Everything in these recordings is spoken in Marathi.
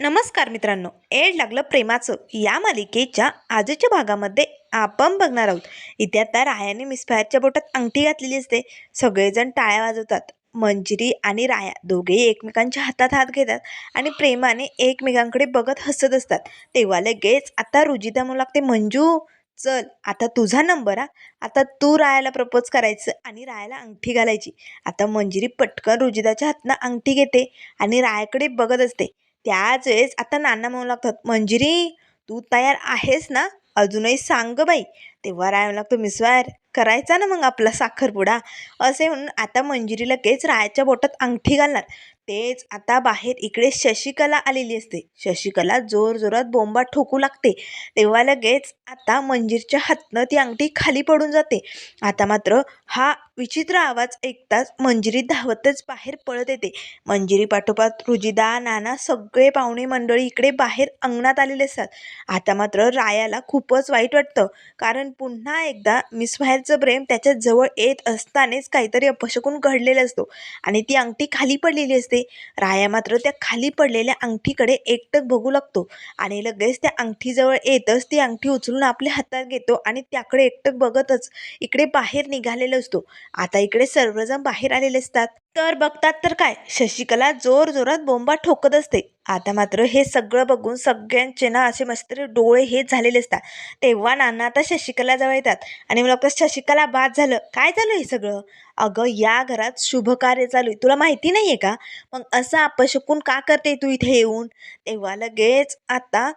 नमस्कार मित्रांनो एड लागलं प्रेमाचं. या मालिकेच्या आजच्या भागामध्ये आपण बघणार आहोत. इथे आता रायाने मिसफायरच्या बोटात अंगठी घातलेली असते. सगळेजण टाळ्या वाजवतात. मंजिरी आणि राया दोघेही एकमेकांच्या हातात हात घेतात आणि प्रेमाने एकमेकांकडे बघत हसत असतात. तेव्हा लगेच आता रुजिता म्हणू लागते. मंजू चल आता तुझा नंबर हा. आता तू रायाला प्रपोज करायचं आणि रायाला अंगठी घालायची. आता मंजिरी पटकन रुजिताच्या हातनं अंगठी घेते आणि रायाकडे बघत असते. त्याच वेळेस आता नाना म्हणू लागतात मंजिरी तू तयार आहेस ना? अजूनही सांग गं बाई. तेव्हा राय म्हणू लागतो मिसवायर करायचा ना मग आपला साखरपुडा. असे म्हणून आता मंजिरी लगेच रायाच्या बोटात अंगठी घालणार. तेच आता बाहेर इकडे शशिकला आलेली असते. शशिकला जोर जोरात बोंबा ठोकू लागते. तेव्हा लगेच आता मंजिरच्या हातनं ती अंगठी खाली पडून जाते. आता मात्र हा विचित्र आवाज ऐकताच मंजिरी धावतच बाहेर पळत येते. मंजिरी पाठोपाठ रुजिदा नाना सगळे पाहुणे मंडळी इकडे बाहेर अंगणात आलेले असतात. आता मात्र रायाला खूपच वाईट वाटतं. कारण पुन्हा एकदा मिस बाहेरचं प्रेम त्याच्याजवळ येत असतानाच काहीतरी अपशकून घडलेलं असतो. आणि ती अंगठी खाली पडलेली असते. राया मात्र त्या खाली पडलेल्या अंगठीकडे एकटक बघू लागतो आणि लगेच त्या अंगठीजवळ येतच ती अंगठी उचलून आपल्या हातात घेतो आणि त्याकडे एकटक बघतच इकडे बाहेर निघालेला असतो. आता इकडे सर्वजण बाहेर आलेले असतात. तर बघतात तर काय? शशिकला जोर जोरात बोंबा ठोकत असते. आता मात्र हे सगळं बघून सगळ्यांचे ना असे मस्त डोळे हे झालेले असतात. तेव्हा नाना आता शशिकला जवळ येतात आणि मला वाटतं शशिकला बाद झालं? काय झालं हे सगळं? अगं या घरात शुभ कार्य चालू आहे. तुला माहिती नाही आहे का? मग असं अपशकून का करते तू इथे येऊन? तेव्हा लगेच आता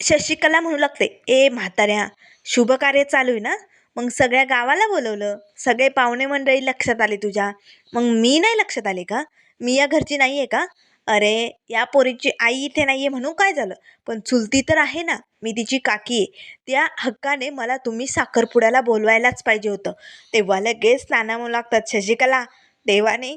शशिकला म्हणू लागते ए म्हाताऱ्या शुभ कार्य चालू आहे ना? मग सगळ्या गावाला बोलवलं. सगळे पाहुणे मंडळी लक्षात आले तुझ्या. मग मी नाही लक्षात आले का? मी या घरची नाही आहे का? अरे या पोरीची आई इथे नाही आहे म्हणून काय झालं? पण चुलती तर आहे ना. मी तिची काकी आहे. त्या हक्काने मला तुम्ही साखरपुड्याला बोलवायलाच पाहिजे होतं. तेव्हा लगेच नाना लागतात शशिकला. देवाने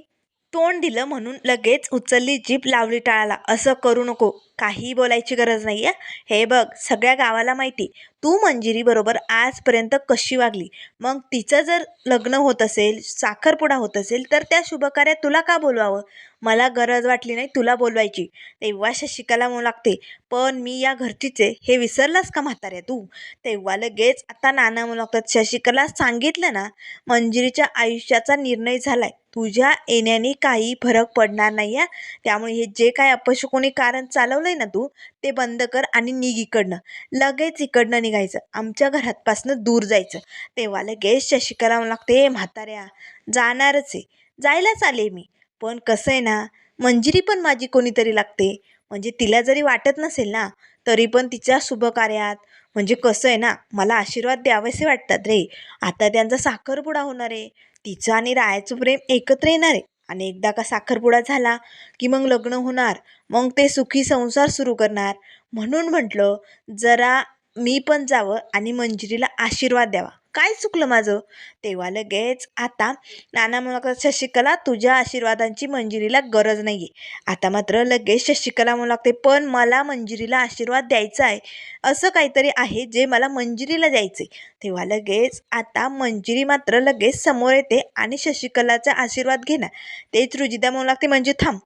तोंड दिलं म्हणून लगेच उचलली जीप लावली टाळाला. असं करू नको. काही बोलायची गरज नाही आहे हे बघ सगळ्या गावाला माहिती. तू मंजिरीबरोबर आजपर्यंत कशी वागली? मग तिचं जर लग्न होत असेल साखरपुडा होत असेल तर त्या शुभकार्यात तुला का बोलवावं? मला गरज वाटली नाही तुला बोलवायची. तेव्हा शशिकाला म्हणू लागते पण मी या घरचीचे हे विसरलास का म्हाताऱ्या तू? तेव्हा लगेच आता नाना म्हणू लागतात शशिकला सांगितलं ना? मंजिरीच्या आयुष्याचा निर्णय झालाय. तुझ्या येण्याने काही फरक पडणार नाही आहे त्यामुळे हे जे काय अपशकुनी कारण चालवलं चालवलंय ना तू? ते बंद कर आणि निघ इकडनं. लगेच इकडनं निघायचं. आमच्या घरातपासनं दूर जायचं. तेव्हा लगेच शशिकला करावं लागते म्हाताऱ्या जाणारच आहे. जायलाच आले मी. पण कसं आहे ना मंजिरी पण माझी कोणीतरी लागते. म्हणजे तिला जरी वाटत नसेल ना तरी पण तिच्या शुभकार्यात. म्हणजे कसं आहे ना मला आशीर्वाद द्यावेसे वाटतात रे. आता त्यांचा साखरपुडा होणार आहे. तिचं आणि रायाचं प्रेम एकत्र येणार आहे. आणि एकदा का साखरपुडा झाला की मग लग्न होणार मग ते सुखी संसार सुरू करणार. म्हणून म्हटलं जरा मी पण जावं आणि मंजिरीला आशीर्वाद द्यावा. काय चुकलं माझं? तेव्हा लगेच आता नाना म्हणू शशिकला तुझ्या आशीर्वादांची मंजिरीला गरज नाही आहे आता मात्र लगेच शशिकला म्हणू लागते पण मला मंजिरीला आशीर्वाद द्यायचा आहे. असं काहीतरी आहे जे मला मंजिरीला द्यायचं आहे तेव्हा लगेच आता मंजिरी मात्र लगेच समोर येते आणि शशिकलाचा आशीर्वाद घेणार. तेच रुजिदा म्हणू लागते म्हणजे थांब.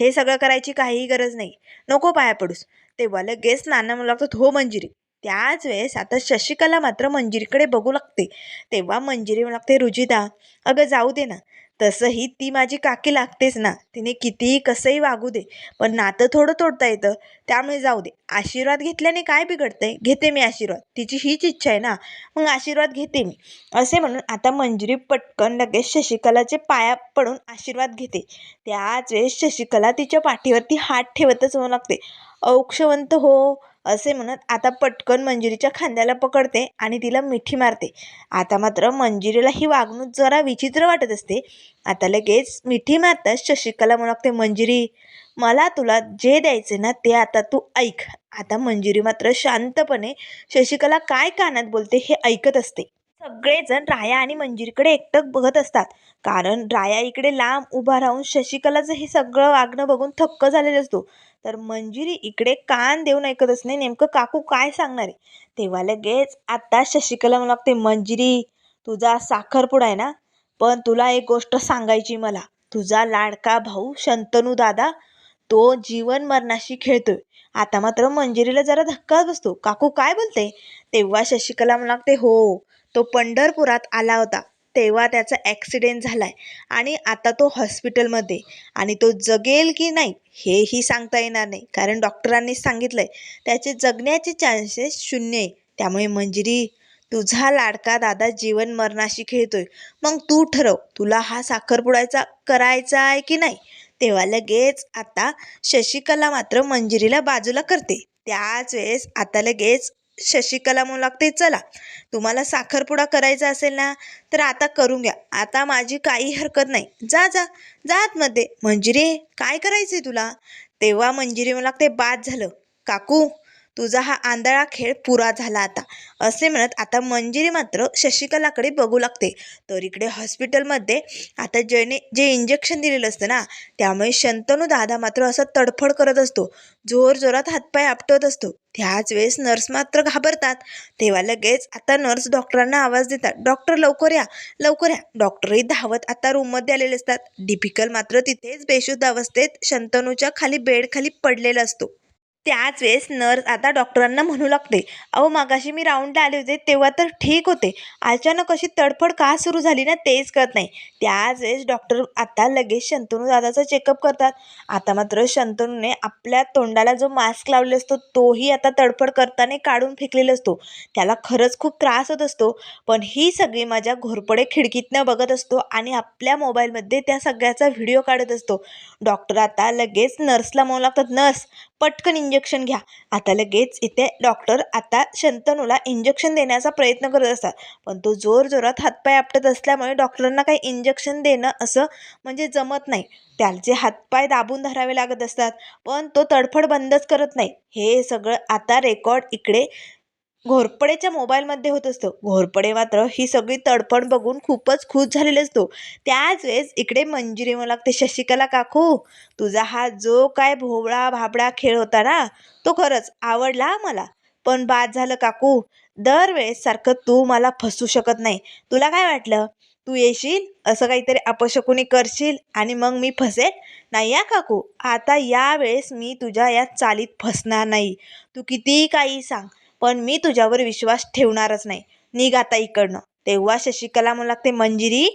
हे सगळं करायची काहीही गरज नाही. नको पाया पडूस. तेव्हा लगेच नाना म्हणू लागतात हो मंजिरी. त्याच वेळेस आता शशिकला मात्र मंजिरीकडे बघू लागते. तेव्हा मंजिरी म्हणू लागते रुजिदा अगं जाऊ दे ना. तसंही ती माझी काकी लागतेच ना. तिने कितीही कसंही वागू दे पण नातं थोडं तोडता येतं. त्यामुळे जाऊ दे. आशीर्वाद घेतल्याने काय बिघडतंय? घेते मी आशीर्वाद. तिची हीच इच्छा आहे ना. मग आशीर्वाद घेते मी. असे म्हणून आता मंजिरी पटकन लगेच शशिकलाचे पाया पडून आशीर्वाद घेते. त्याच वेळेस शशिकला तिच्या पाठीवरती हात ठेवतच होऊ लागते औक्षवंत हो असे म्हणत आता पटकन मंजिरीच्या खांद्याला पकडते आणि तिला मिठी मारते. आता मात्र मंजिरीला ही वागणूक जरा विचित्र वाटत असते. आता लगेच मिठी मारताच शशिकला म्हणते मंजिरी मला तुला जे द्यायचे ना ते आता तू ऐक. आता मंजिरी मात्र शांतपणे शशिकला काय कानात बोलते हे ऐकत असते. सगळेजण राया आणि मंजिरीकडे एकटक बघत असतात. कारण राया इकडे लांब उभा राहून शशिकलाचं हे सगळं वागणं बघून थक्क झालेलं असतो. तर मंजिरी इकडे कान देऊन ऐकतच नाही नेमकं काकू काय सांगणार? आहे तेव्हा लगेच आता शशिकला मला लागते मंजिरी तुझा साखरपुडा आहे ना? पण तुला एक गोष्ट सांगायची मला. तुझा लाडका भाऊ शंतनू दादा तो जीवन मरणाशी खेळतोय. आता मात्र मंजिरीला जरा धक्काच बसतो. काकू काय बोलते? तेव्हा शशिकला म्हणू लागते हो तो पंढरपुरात आला होता. तेव्हा त्याचा ॲक्सिडेंट झालाय आणि आता तो हॉस्पिटलमध्ये आणि तो जगेल की नाही हेही सांगता येणार नाही. कारण डॉक्टरांनीच सांगितलंय त्याचे जगण्याचे चान्सेस शून्य आहे. त्यामुळे मंजिरी तुझा लाडका दादा जीवन मरणाशी खेळतोय. मग तू ठरव तुला हा साखरपुड्याचा करायचा आहे की नाही? तेव्हा लगेच आता शशिकला मात्र मंजिरीला बाजूला करते. त्याच वेळेस आता लगेच शशिकला म्हणू लागते चला तुम्हाला साखरपुडा करायचा असेल ना तर आता करून घ्या. आता माझी काही हरकत नाही. जा जा जा आतमध्ये. मंजिरी काय करायचंय तुला? तेव्हा मंजिरी म्हणू लागते बाद झालं. काकू तुझा हा आंधळा खेळ पुरा झाला आता. असे म्हणत आता मंजिरी मात्र शशिकलाकडे बघू लागते. तर इकडे हॉस्पिटलमध्ये आता ज्याने जे इंजेक्शन दिलेलं असतं ना त्यामुळे शंतनू दादा मात्र असं तडफड करत असतो. जोर जोरात हातपाय आपटत असतो. त्याच वेळेस नर्स मात्र घाबरतात. तेव्हा लगेच आता नर्स डॉक्टरांना आवाज देतात. डॉक्टर लवकर या. लवकर या. डॉक्टरही धावत आता रूममध्ये आलेले असतात. डिपिकल मात्र तिथेच बेशुद्ध अवस्थेत शंतनूच्या खाली बेडखाली पडलेला असतो. त्याच वेळेस नर्स आता डॉक्टरांना म्हणू लागते अहो मागाशी मी राऊंडला आले होते तेव्हा तर ठीक होते. अचानक अशी तडफड का सुरू झाली ना तेच कळत नाही. त्याच वेळेस डॉक्टर आता लगेच शंतनू दादाचा चेकअप करतात. आता मात्र शंतनूने आपल्या तोंडाला जो मास्क लावलेला असतो तोही आता तडफड करताना काढून फेकलेला असतो. त्याला खरंच खूप त्रास होत असतो. पण ही सगळी माझ्या घोरपडे खिडकीतनं बघत असतो आणि आपल्या मोबाईलमध्ये त्या सगळ्याचा व्हिडिओ काढत असतो. डॉक्टर आता लगेच नर्सला म्हणू लागतात नर्स पटकन इंजेक्शन इंजेक्शन घ्या. आता लगेच इथे डॉक्टर आता शंतनूला इंजेक्शन देण्याचा प्रयत्न करत असतात. पण तो जोर जोरात हातपाय आपटत असल्यामुळे डॉक्टरांना काही इंजेक्शन देणं असं म्हणजे जमत नाही. त्याचे हातपाय दाबून धरावे लागत असतात. पण तो तडफड बंदच करत नाही. हे सगळं आता रेकॉर्ड इकडे घोरपडेच्या मोबाईलमध्ये होत असतं. घोरपडे मात्र ही सगळी तडफड बघून खूपच खुश झालेले असतो. त्याच वेळेस इकडे मंजिरी मला लागते. शशिकला काकू तुझा हा जो काय भोवळा भाबडा खेळ होता ना तो खरंच आवडला मला. पण बाद झालं काकू दरवेळेस सारखं तू मला फसू शकत नाही. तुला काय वाटलं? तू येशील? असं काहीतरी अपशकुनी करशील आणि मग मी फसेल? नाही या काकू. आता यावेळेस मी तुझ्या या चालीत फसणार नाही. तू कितीही काही सांग पण मी तुझ्यावर विश्वास ठेवणारच नाही. निघ आता इकडनं. तेव्हा शशिकला म्हणू लागते मंजिरी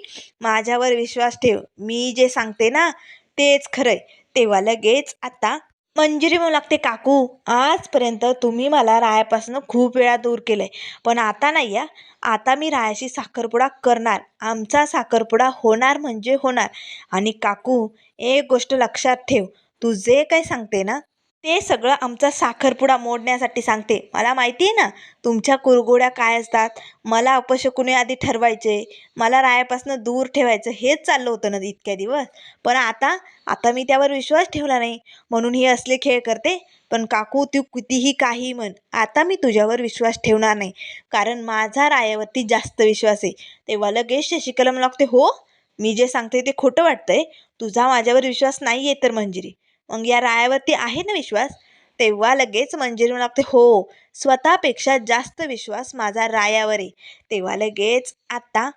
माझ्यावर विश्वास ठेव. मी जे सांगते ना तेच खरंय तेव्हा लगेच आता मंजिरी म्हणू लागते काकू आजपर्यंत तुम्ही मला रायापासून खूप वेळा दूर केलंय. पण आता नाही या. आता मी रायाशी साखरपुडा करणार. आमचा साखरपुडा होणार म्हणजे होणार. आणि काकू एक गोष्ट लक्षात ठेव. तू जे काही सांगते ना ते सगळं आमचा साखरपुडा मोडण्यासाठी सांगते. मला माहिती आहे ना तुमच्या कुरगोड्या काय असतात? मला अपशकुने आधी ठरवायचे. मला रायापासून दूर ठेवायचं. हेच चाललं होतं ना इतक्या दिवस. पण आता आता मी त्यावर विश्वास ठेवला नाही. म्हणून हे असले खेळ करते. पण काकू तू कितीही काही म्हण आता मी तुझ्यावर विश्वास ठेवणार नाही. कारण माझा रायावरती जास्त विश्वास आहे. तेव्हा लगेच शशिकला लागते. हो मी जे सांगते ते खोटं वाटतंय. तुझा माझ्यावर विश्वास नाही आहे तर मंजिरी. मग या रायावरती आहे ना विश्वास? तेव्हा लगेच मंजिरी म्हणू लागते हो स्वतःपेक्षा जास्त विश्वास माझा रायावर आहे. तेव्हा लगेच आता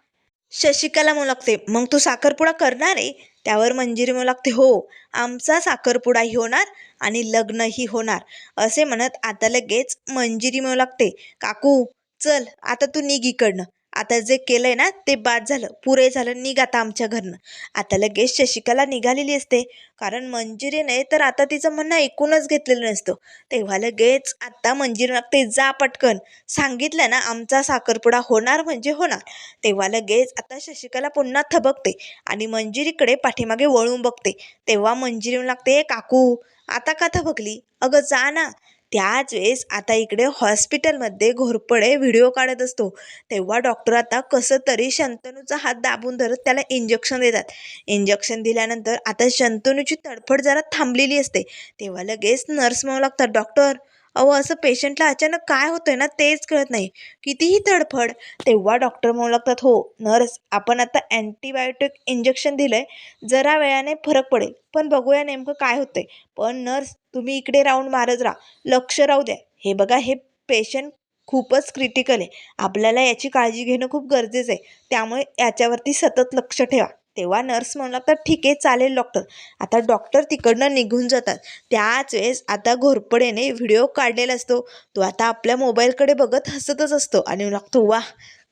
शशिकला म्हणू लागते मग तू साखरपुडा करणार आहे? त्यावर मंजिरी म्हणू लागते हो आमचा साखरपुडाही होणार आणि लग्नही होणार. असे म्हणत आता लगेच मंजिरी म्हणू लागते काकू चल आता तू निघ इकडनं. आता जे केलंय ना ते बाद झालं पुरे झालं निघ आता आमच्या घरनं. आता लगेच शशिकला निघालेली असते. कारण मंजिरीने तर आता तिचं म्हणणं ऐकूनच घेतलेलं नसतं. तेव्हा लगेच आता मंजिरी लागते जा पटकन. सांगितलं ना आमचा साखरपुडा होणार म्हणजे होणार. तेव्हा लगेच आता शशिकला पुन्हा थबकते आणि मंजिरीकडे पाठीमागे वळून बघते. तेव्हा मंजिरी लागते काकू आता का थबकली? अगं जा ना. त्याच वेळेस आता इकडे हॉस्पिटलमध्ये घोरपडे व्हिडिओ काढत असतो. तेव्हा डॉक्टर आता कसं तरी शंतनूचा हात दाबून धरत त्याला इंजेक्शन देतात. इंजेक्शन दिल्यानंतर आता शंतनूची तडफड जरा थांबलेली असते. तेव्हा लगेच नर्स म्हणू लागतात डॉक्टर अहो असं पेशंटला अचानक काय होतंय ना तेच कळत नाही. कितीही तडफड तेव्हा डॉक्टर म्हणू लागतात हो नर्स आपण आता अँटीबायोटिक इंजेक्शन दिलंय जरा वेळाने फरक पडेल. पण बघूया नेमकं काय होतंय. पण नर्स तुम्ही इकडे राऊंड मारत राहा. लक्ष राहू द्या. हे बघा हे पेशंट खूपच क्रिटिकल आहे. आपल्याला याची काळजी घेणं खूप गरजेचं आहे. त्यामुळे याच्यावरती सतत लक्ष ठेवा. तेव्हा नर्स म्हणू लागतात ठीक आहे चालेल डॉक्टर आता डॉक्टर तिकडनं निघून जातात. त्याच वेळेस आता घोरपडेने व्हिडिओ काढलेला असतो. तो आता आपल्या मोबाईलकडे बघत हसतच असतो आणि लागतो वा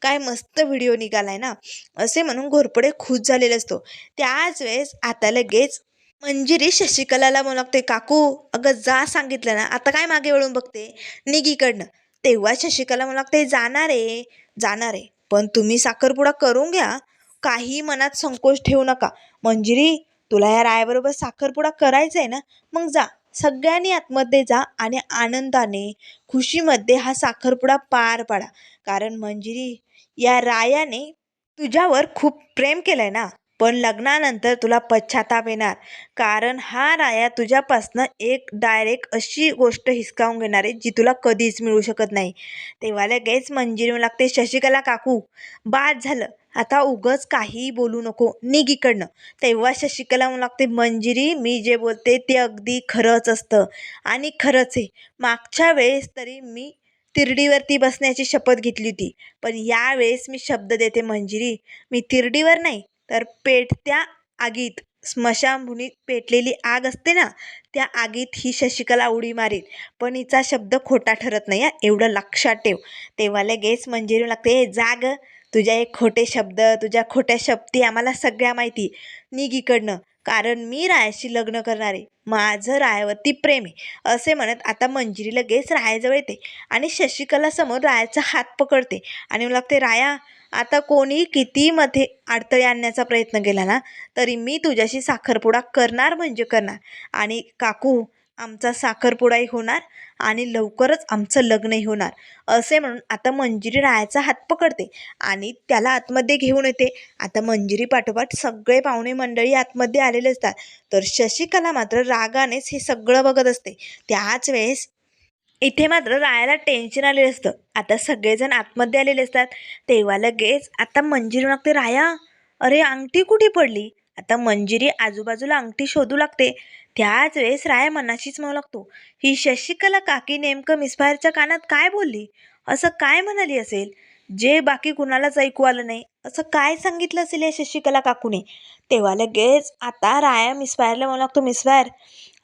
काय मस्त व्हिडिओ निघालाय ना. असे म्हणून घोरपडे खुश झालेले असतो. त्याच वेळेस आता लगेच मंजिरी शशिकलाला म्हणू लागते काकू अगं जा सांगितलं ना आता काय मागे वळून बघते? निघीकडनं तेव्हा शशिकला म्हणू लागते जाणार आहे जाणार आहे. पण तुम्ही साखरपुडा करून घ्या काही मनात संकोच ठेवू नका. मंजिरी तुला या रायाबरोबर साखरपुडा करायचा आहे ना? मग जा. सगळ्यांनी आतमध्ये जा आणि आनंदाने खुशीमध्ये हा साखरपुडा पार पाडा. कारण मंजिरी या रायाने तुझ्यावर खूप प्रेम केलंय ना? पण लग्नानंतर तुला पश्चाताप येणार. कारण हा राया तुझ्यापासनं एक डायरेक्ट अशी गोष्ट हिसकावून घेणार आहे जी तुला कधीच मिळू शकत नाही. तेव्हा लगेच मंजिरी लागते शशिकला काकू बाद झालं. आता उगच काहीही बोलू नको. निघ इकडनं. तेव्हा शशिकला म्हणू लागते मंजिरी मी जे बोलते ते अगदी खरंच असतं. आणि खरंच आहे. मागच्या वेळेस तरी मी तिरडीवरती बसण्याची शपथ घेतली होती. पण यावेळेस मी शब्द देते मंजिरी मी तिरडीवर नाही तर पेटत्या आगीत. स्मशानभूमीत पेटलेली आग असते ना त्या आगीत ही शशिकला उडी मारेल. पण हिचा शब्द खोटा ठरत नाही एवढं लक्षात ठेव. तेव्हा लगेच मंजिरी लागते हे जाग. तुझ्या एक खोटे शब्द तुझ्या खोट्या शब्दी आम्हाला सगळ्या माहिती. निघ इकडनं. कारण मी रायाशी लग्न करणार. आहे माझं रायावरती प्रेम आहे. असे म्हणत आता मंजिरी लगेच रायाजवळ येते आणि शशिकलासमोर रायाचा हात पकडते आणि मला लागते राया आता कोणी किती मध्ये अडथळे आणण्याचा प्रयत्न केला ना तरी मी तुझ्याशी साखरपुडा करणार म्हणजे करणार. आणि काकू आमचा साखरपुडाही होणार आणि लवकरच आमचं लग्नही होणार. असे म्हणून आता मंजिरी रायाचा हात पकडते आणि त्याला आतमध्ये घेऊन येते. आता मंजिरी पाठोपाठ सगळे पाहुणे मंडळी आतमध्ये आलेले असतात. तर शशिकला मात्र रागानेच हे सगळं बघत असते. त्याच वेळेस इथे मात्र रायाला टेन्शन आलेलं असतं. आता सगळेजण आतमध्ये आलेले असतात. तेव्हा लगेच आता मंजिरी लागते राया अरे अंगठी कुठे पडली? आता मंजिरी आजूबाजूला अंगठी शोधू लागते. त्याच वेळेस राया मनाशीच म्हणू लागतो ही शशिकला काकी नेमकं मिसफायरच्या कानात काय बोलली? असं काय म्हणाली असेल? जे बाकी कुणालाच ऐकू आलं नाही असं काय सांगितलं असेल या शशिकला काकूने? तेव्हा लगेच आता राया मिसफायरला म्हणू लागतो मिसफायर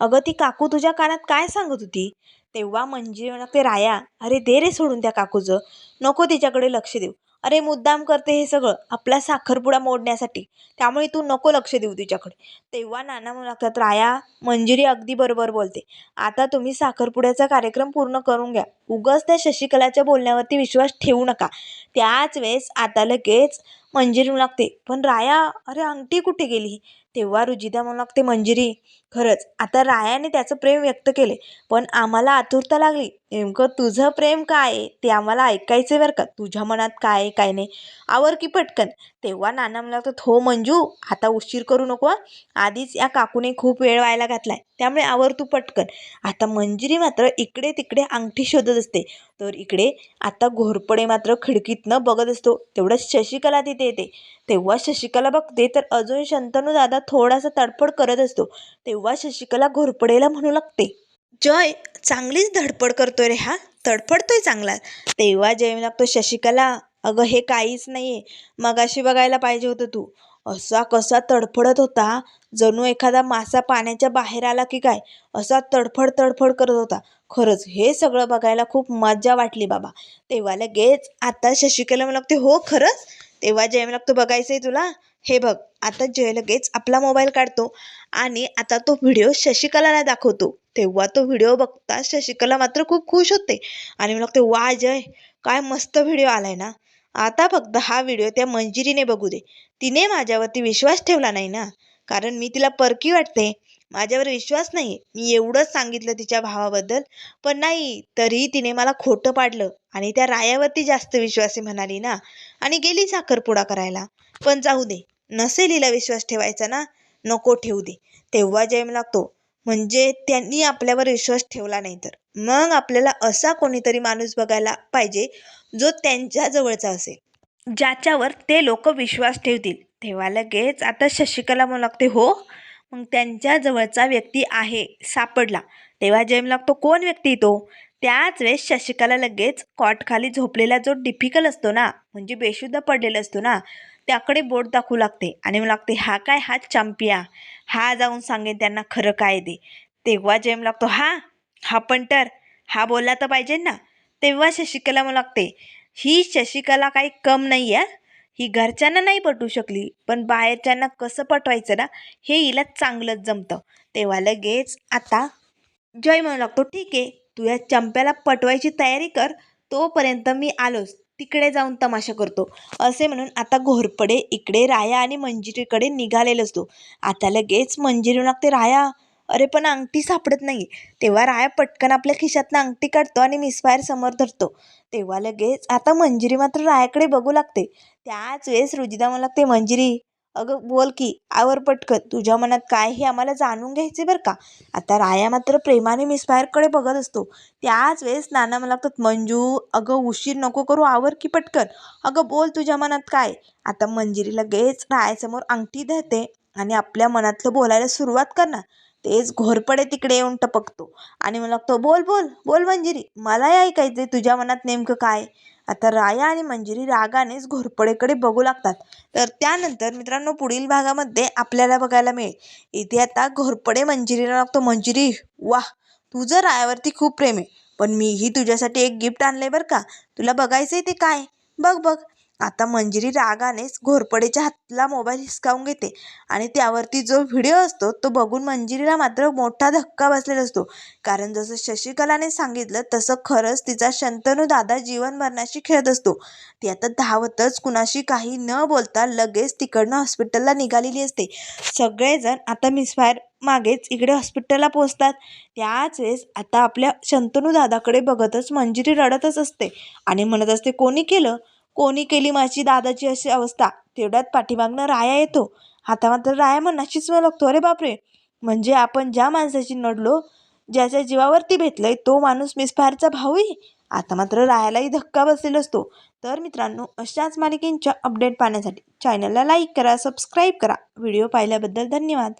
अगं ती काकू तुझ्या कानात काय सांगत होती? तेव्हा मंजिरी म्हणते राया अरे दे रे सोडून त्या काकूचं नको तिच्याकडे लक्ष देऊ. अरे मुद्दाम करते हे सगळं आपला साखरपुडा मोडण्यासाठी. त्यामुळे तू नको लक्ष देऊ तिच्याकडे. तेव्हा नाना म्हणू लागतात राया मंजिरी अगदी बरोबर बोलते. आता तुम्ही साखरपुड्याचा कार्यक्रम पूर्ण करून घ्या. उगाच त्या शशिकलाच्या बोलण्यावरती विश्वास ठेवू नका. त्याच वेळेस आता लगेच मंजिरी म्हणू लागते. पण राया अरे अंगठी कुठे गेली? तेव्हा रुजिदा म्हणू लागते मंजिरी खरंच. आता रायाने त्याचं प्रेम व्यक्त केले. पण आम्हाला आतुरता लागली. नेमकं तुझं प्रेम काय आहे? ते आम्हाला ऐकायचं बरं का? तुझ्या मनात काय आहे काय नाही? आवर की पटकन. तेव्हा नाना म्हणू लागतात हो मंजू आता उशीर करू नको आधीच या काकूने खूप वेळ व्हायला घातलाय. त्यामुळे आवर तू पटकन. आता मंजिरी मात्र इकडे तिकडे अंगठी शोधत असते. तर इकडे आता घोरपडे मात्र खिडकीतनं बघत असतो. तेवढंच शशिकला तिथे येते. तेव्हा शशिकला बघते तर अजून शंतनू दादा थोडासा तडफड करत असतो. तेव्हा शशिकला घोरपडेला म्हणू लागते जय चांगलीच धडपड करतोय रे हा. तडफडतोय चांगला. तेव्हा जय लागतो शशिकला अगं हे काहीच नाही आहे मगाशी बघायला पाहिजे होतं तू. असा कसा तडफडत होता? जणू एखादा मासा पाण्याच्या बाहेर आला की काय? असा तडफड तडफड करत होता. खरंच हे सगळं बघायला खूप मजा वाटली बाबा. तेव्हा लगेच आता शशिकला मला लागते हो खरंच? तेव्हा जय मला लागतो बघायचं आहे तुला? हे बघ आता जय लगेच आपला मोबाईल काढतो आणि आता तो व्हिडिओ शशिकलाला दाखवतो. तेव्हा तो व्हिडिओ बघता शशिकला मात्र खूप खुश होते आणि मला लागते वा जय! काय मस्त व्हिडिओ आलाय ना? आता फक्त हा व्हिडिओ त्या मंजिरीने बघू दे. तिने माझ्यावरती विश्वास ठेवला नाही ना? कारण मी तिला परकी वाटते. माझ्यावर विश्वास नाही मी एवढंच सांगितलं तिच्या भावाबद्दल. पण नाही तरीही तिने मला खोटं पाडलं आणि त्या रायावरती जास्त विश्वासी म्हणाली ना? आणि गेली साखरपुडा करायला. पण जाऊ दे. नसेल हिला विश्वास ठेवायचा ना? नको ठेवू दे. तेव्हा जयम लागतो. म्हणजे त्यांनी आपल्यावर विश्वास ठेवला नाही तर. मग आपल्याला असा कोणीतरी माणूस बघायला पाहिजे जो त्यांच्या जवळचा असेल. ज्याच्यावर ते लोक विश्वास ठेवतील. तेव्हा लगेच आता शशिकला म्हणू लागते हो मग त्यांच्या जवळचा व्यक्ती आहे सापडला. तेव्हा जयम लागतो कोण व्यक्ती तो? त्याच वेळेस शशिकला लगेच कॉटखाली झोपलेला जो डिफिकल असतो ना म्हणजे बेशुद्ध पडलेला असतो ना त्याकडे बोट दाखवू लागते आणि मला लागते हा काय? हा चॅम्पिया हा जाऊन सांगेन त्यांना खरं काय दे तेव्हा जेम लागतो हा हा पंटर हा बोलला तर पाहिजे ना. तेव्हा शशिकला मला लागते ही शशिकला काही कम नाही आहे. ही घरच्यांना नाही पटवू शकली पण बाहेरच्यांना कसं पटवायचं ना हे हिला चांगलंच जमतं. तेव्हा लगेच आता जय म्हणू लागतो ठीक आहे तू या चंप्याला पटवायची तयारी कर. तोपर्यंत मी आलोच. तिकडे जाऊन तमाशा करतो. असे म्हणून आता घोरपडे इकडे राया आणि मंजिरीकडे निघालेला असतो. आता लगेच मंजिरी लागते राया अरे पण अंगठी सापडत नाही. तेव्हा राया पटकन आपल्या खिशातनं अंगठी काढतो आणि मिसफायर समोर धरतो. तेव्हा लगेच आता मंजिरी मात्र रायाकडे बघू लागते. त्याच वेळेस रुजिदा मला लागते मंजिरी अगं बोल की. आवर पटकन. तुझ्या मनात काय हे आम्हाला जाणून घ्यायचे बरं का? आता राया मात्र प्रेमाने मिसफायरकडे बघत असतो. त्याच वेळेस नाना मला लागतात मंजू अगं उशीर नको करू. आवर की पटकन. अगं बोल तुझ्या मनात काय? आता मंजिरी लगेच रायासमोर अंगठी धरते आणि आपल्या मनातलं बोलायला सुरुवात करणार. तेच घोरपडे तिकडे येऊन टपकतो. आणि मला लागतो बोल बोल बोल मंजिरी मलाही ऐकायचं तुझ्या मनात नेमकं काय? आता राया आणि मंजिरी रागानेच घोरपडेकडे बघू लागतात. तर त्यानंतर मित्रांनो पुढील भागामध्ये आपल्याला बघायला मिळेल. इथे आता घोरपडे मंजिरीला लागतो. मंजिरी वाह तुझं रायावरती खूप प्रेम आहे. पण मीही तुझ्यासाठी एक गिफ्ट आणलंय बरं का? तुला बघायचं आहे ते काय? बघ बघ. आता मंजिरी रागानेच घोरपडेच्या हातला मोबाईल हिसकावून घेते आणि त्यावरती जो व्हिडिओ असतो तो बघून मंजिरीला मात्र मोठा धक्का बसलेला असतो. कारण जसं शशिकलाने सांगितलं तसं खरंच तिचा शंतनू दादा जीवन मरणाशी खेळत असतो. ती आता धावतच कुणाशी काही न बोलता लगेच तिकडनं हॉस्पिटलला निघालेली असते. सगळेजण आता मिसफायर मागेच इकडे हॉस्पिटलला पोहोचतात. त्याच वेळेस आता आपल्या शंतनू दादाकडे बघतच मंजिरी रडतच असते आणि म्हणत असते कोणी केलं? कोणी केली माझी दादाची अशी अवस्था? तेवढ्यात पाठीमागनं राया येतो. आता मात्र राया मनाशीच मला लागतो. अरे बापरे! म्हणजे आपण ज्या माणसाशी नडलो ज्याच्या जीवावरती भेटलंय तो माणूस मिसफायरचा भाऊही आता मात्र रायालाही धक्का बसलेला असतो. तर मित्रांनो अशाच मालिकेंच्या अपडेट पाहण्यासाठी चॅनलला लाईक करा सबस्क्राईब करा. व्हिडिओ पाहिल्याबद्दल धन्यवाद.